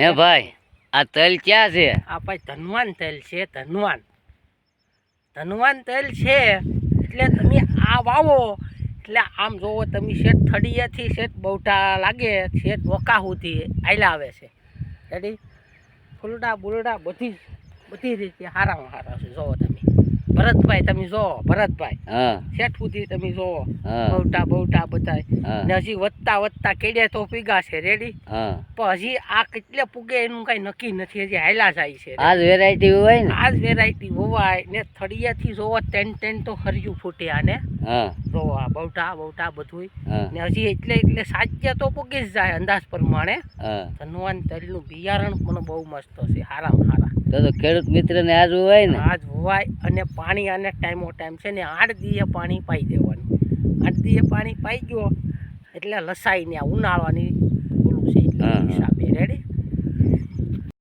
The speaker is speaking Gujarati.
હે ભાઈ આ તલ ક્યાં છે? આ ભાઈ ધનવાન તલ છે ધનવાન. ધનવાન તલ છે એટલે તમે આ વાવો. એટલે આમ જોવો તમે શેઠ થડીયાથી શેઠ બહુટા લાગે શેઠ વોકાહુથી આયલા આવે છે. રેડી ફૂલડા બુલડા બધી બધી રીતે હારામાં હારા છે જોવો તમે. ભરતભાઈ તમે જોવો ભરતભાઈ. હા. શેઠ સુધી તમે જો. બહુટા બહુટા બધાય. ને હજી વધતા વધતા કેડે તો પીગા છે રેડી હા. પણ હજી આ કેટલે પૂગે એનું કઈ નક્કી નથી હજી હાલા જાય છે. આજ વેરાયટી હોય ને? આજ વેરાયટી હોવાય. ને થળિયાથી જોવો ટેન ટેન તો હરિયું ફૂટે આને. હા. જોવો આ બવટા બવટા બધુંય. ને હજી એટલે એટલે સાચે તો પૂગી જ જાય અંદાજ પ્રમાણે. હનુમાન ધનવાન તલનું બિયારણ પણ બહુ મસ્ત છે. હારામાં હારા. તો તો ખેડૂત મિત્રને આજ હોય ને? આજ હોય અને પાણી અને ટાઈમો ટાઈમ છે ને આઠ દીએ પાણી પાઈ દેવાનું. આઠ દીએ પાણી પાઈ ગયો એટલે લસાઈને આ ઉનાળવાની ઓલું છે